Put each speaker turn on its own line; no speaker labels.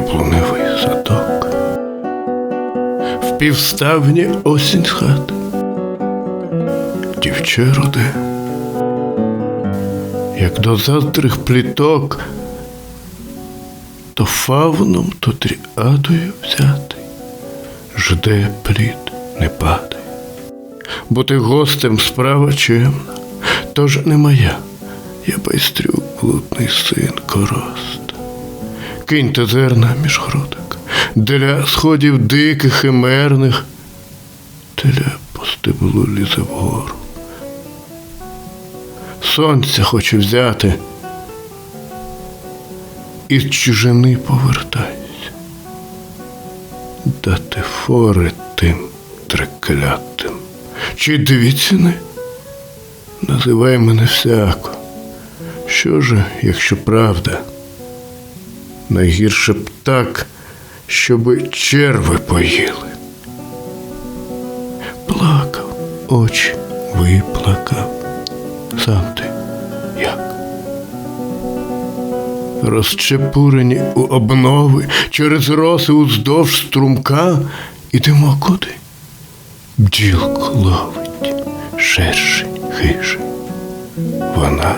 яблуневий садок. В півставні осінь з хати. Дівче роде, як до завтрих пліток, то фауном, то тріадою взятий, жде плід не падає. Бути гостем справа чемна, тож не моя, я байстрю блудний син корост. Киньте зерна між грудок, для сходів диких і мерних, теля по стеблу лізе вгору. Сонця хочу взяти, із чужини повертаюсь, дати фори тим треклятим. Чи дві ціни? Називай мене всяко. Що ж, якщо правда? Найгірше б так, щоби черви поїли. Плакав, очі виплакав. Сам ти як? Розчепурені у обнови через роси уздовж струмка, ідемо куди? Бджілку ловить, шершень хижий. Вона